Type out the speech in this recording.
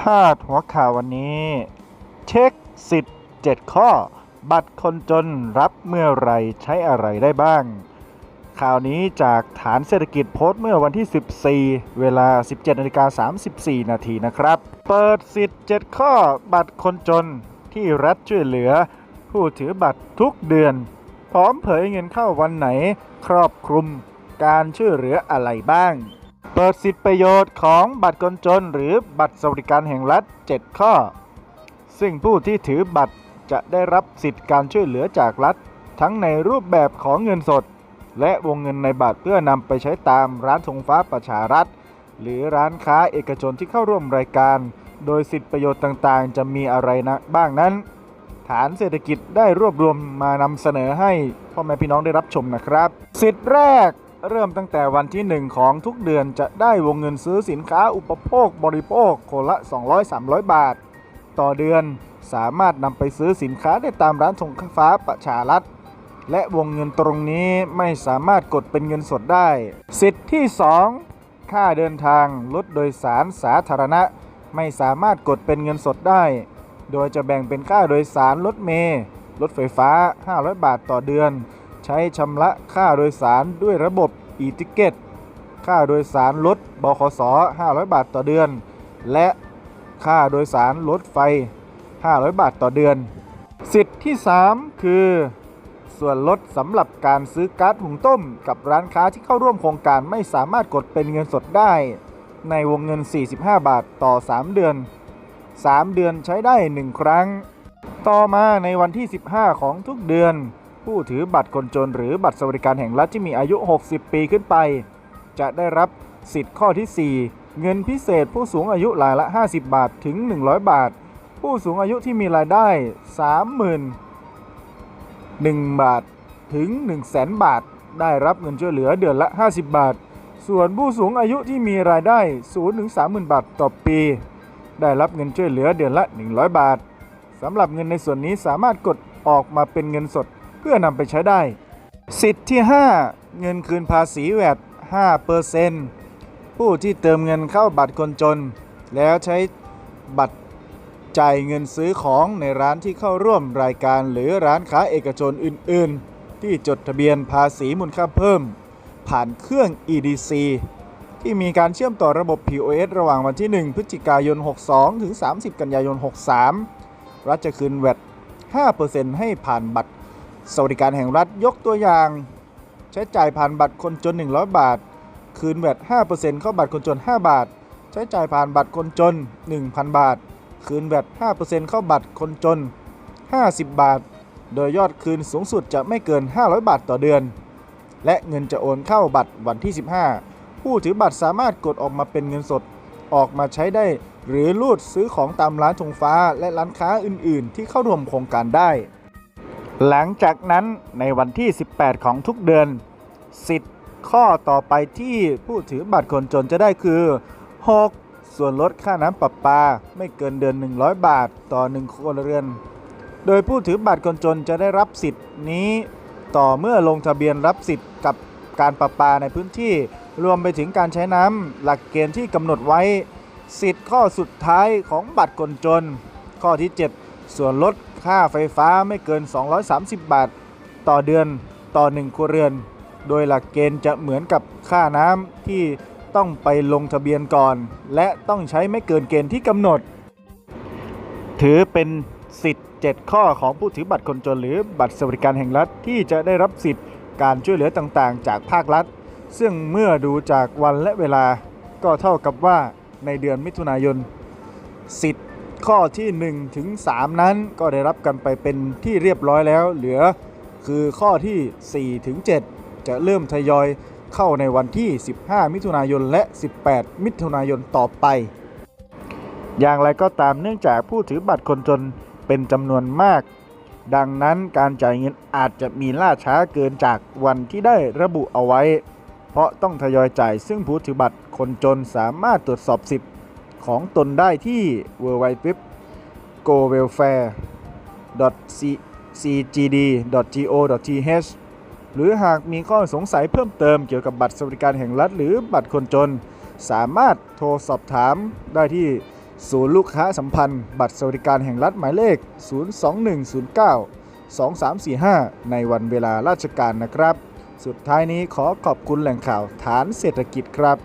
พาดหัวข่าววันนี้ เช็คสิทธิ์ 7 ข้อ บัตรคนจนรับเมื่อไรใช้อะไรได้บ้าง ข่าวนี้จากฐานเศรษฐกิจโพสต์เมื่อวันที่ 14 เวลา 17นาฬิกา34 นาทีนะครับ เปิดสิทธิ์ 7 ข้อ บัตรคนจนที่รัฐช่วยเหลือ ผู้ถือบัตรทุกเดือน พร้อมเผยเงินเข้าวันไหน ครอบคลุมการช่วยเหลืออะไรบ้าง เปิดสิทธิประโยชน์ของบัตรคนจน หรือบัตรสวัสดิการแห่งรัฐ 7 ข้อ ซึ่งผู้ที่ถือบัตรจะได้รับสิทธิการช่วยเหลือจากรัฐ ทั้งในรูปแบบของเงินสด และวงเงินในบัตรเพื่อนำไปใช้ตามร้านธงฟ้าประชารัฐ หรือร้านค้าเอกชนที่เข้าร่วมรายการ โดยสิทธิประโยชน์ต่างๆ จะมีอะไรนะบ้างนั้น ฐานเศรษฐกิจได้รวบรวมมานำเสนอให้พ่อแม่พี่น้องได้รับชมนะครับ สิทธิแรก เริ่มตั้งแต่วันที่ 1 ของทุกเดือนจะได้วงเงินซื้อสินค้าอุปโภคบริโภคคนละ 200-300 บาท ต่อเดือนสามารถนำไปซื้อสินค้าได้ตามร้านธงฟ้าประชารัฐ และวงเงินตรงนี้ไม่สามารถกดเป็นเงินสดได้ สิทธิ์ที่ 2 ค่าเดินทางรถโดยสารสาธารณะ ไม่สามารถกดเป็นเงินสดได้ โดยจะแบ่งเป็นค่าโดยสารรถเมล์รถไฟฟ้า 500 บาทต่อเดือน ช้ชำระค่าโดยสารด้วยระบบ e-ticket ค่าโดยสารรถบขส 500 บาทต่อเดือน และค่าโดยสารรถไฟ 500 บาทต่อเดือน สิทธิ์ที่ 3 คือ ส่วนลดสำหรับการซื้อก๊าซหุงต้ม กับร้านค้าที่เข้าร่วมโครงการไม่สามารถกดเป็นเงินสดได้ ในวงเงิน 45 บาทต่อ 3 เดือน 3 เดือนใช้ได้ 1 ครั้ง ต่อมาในวันที่ 15 ของทุกเดือน ผู้ถือบัตรคนจนหรือบัตรสวัสดิการแห่งรัฐที่มีอายุ 60 ปีขึ้นไป จะได้รับสิทธิ์ข้อที่ 4 เงินพิเศษผู้สูงอายุรายละ 50 บาทถึง 100 บาท ผู้สูงอายุที่มีรายได้ 30,000 1บาทถึง 1 0 0 0 0 0 บาท ได้รับเงินช่วยเหลือเดือนละ 50 บาท ส่วนผู้สูงอายุที่มีรายได้0ถึง30,000 บาทต่อปี ได้รับเงินช่วยเหลือเดือนละ 100 บาทสำหรับเงินในส่วนนี้สามารถกดออกมาเป็นเงินสด เพื่อนำไปใช้ได้ สิทธิ์ที่ 5 เงินคืนภาษีแวด5%ผู้ที่เติมเงินเข้าบัตรคนจน แล้วใช้บัตรจ่ายเงินซื้อของในร้านที่เข้าร่วมรายการหรือร้านค้าเอกชนอื่น ๆ ที่จดทะเบียนภาษีมูลค่าเพิ่ม ผ่านเครื่อง EDC ที่มีการเชื่อมต่อระบบ POS ระหว่างวันที่ 1 พฤศจิกายน 62 ถึง 30 กันยายน 63 รัฐจะคืนแวด5%ให้ผ่านบัตร สวัสดิการแห่งรัฐยกตัวอย่าง ใช้จ่ายผ่านบัตรคนจน 100 บาท คืนแวด5%เข้าบัตรคนจน 5 บาท ใช้จ่ายผ่านบัตรคนจน 1,000 บาท คืนแวด5%เข้าบัตรคนจน 50 บาท โดยยอดคืนสูงสุดจะไม่เกิน 500 บาทต่อเดือน และเงินจะโอนเข้าบัตรวันที่ 15 ผู้ถือบัตรสามารถกดออกมาเป็นเงินสดออกมาใช้ได้ หรือรูดซื้อของตามร้านธงฟ้าและร้านค้าอื่น ๆ ที่เข้าร่วมโครงการได้ หลังจากนั้นในวันที่ 18 ของทุกเดือน สิทธิ์ข้อต่อไปที่ผู้ถือบัตรคนจนจะได้คือ 6. ส่วนลดค่าน้ำประปา ไม่เกินเดือน 100 บาทต่อ 1ครัวเรือน โดยผู้ถือบัตรคนจนจะได้รับสิทธิ์นี้ต่อเมื่อลงทะเบียนรับสิทธิ์กับการประปาในพื้นที่รวมไปถึงการใช้น้ำหลักเกณฑ์ที่กำหนดไว้ สิทธิ์ข้อสุดท้ายของบัตรคนจน ข้อที่ 7 ส่วนลด ค่าไฟฟ้าไม่เกิน 230 บาท ต่อเดือนต่อ 1ครัวเรือน โดยหลักเกณฑ์จะเหมือนกับค่าน้ำที่ต้องไปลงทะเบียนก่อน และต้องใช้ไม่เกินเกณฑ์ที่กำหนด ถือเป็นสิทธิ์ 7 ข้อของผู้ถือบัตรคนจนหรือบัตรสวัสดิการแห่งรัฐที่จะได้รับสิทธิ์การช่วยเหลือต่างๆ จากภาครัฐ ซึ่งเมื่อดูจากวันและเวลาก็เท่ากับว่าในเดือนมิถุนายน สิทธิ์ ข้อที่1ถึง3นั้นก็ได้รับกันไปเป็นที่เรียบร้อยแล้ว เหลือคือข้อที่4ถึง7จะเริ่มทยอยเข้าในวันที่ 15 มิถุนายนและ 18 มิถุนายนต่อไป อย่างไรก็ตามเนื่องจากผู้ถือบัตรคนจนเป็นจำนวนมาก ดังนั้นการจ่ายเงินอาจจะมีล่าช้าเกินจากวันที่ได้ระบุเอาไว้ เพราะต้องทยอยจ่ายซึ่งผู้ถือบัตรคนจนสามารถตรวจสอบสิทธิ์ ของตนได้ที่ w w w g o w e l f a r e cgd.go.th หรือหากมีข้อสงสัยเพิ่มเติมเกี่ยวกับบัตรสวัสดิการแห่งรัฐ หรือบัตรคนจน สามารถโทรสอบถามได้ที่ศูนย์ลูกค้าสัมพันธ์ บัตรสวัสดิการแห่งรัฐหมายเลข 02109 2345 ในวันเวลาราชการนะครับ สุดท้ายนี้ขอขอบคุณแหล่งข่าวฐานเศรษฐกิจครับ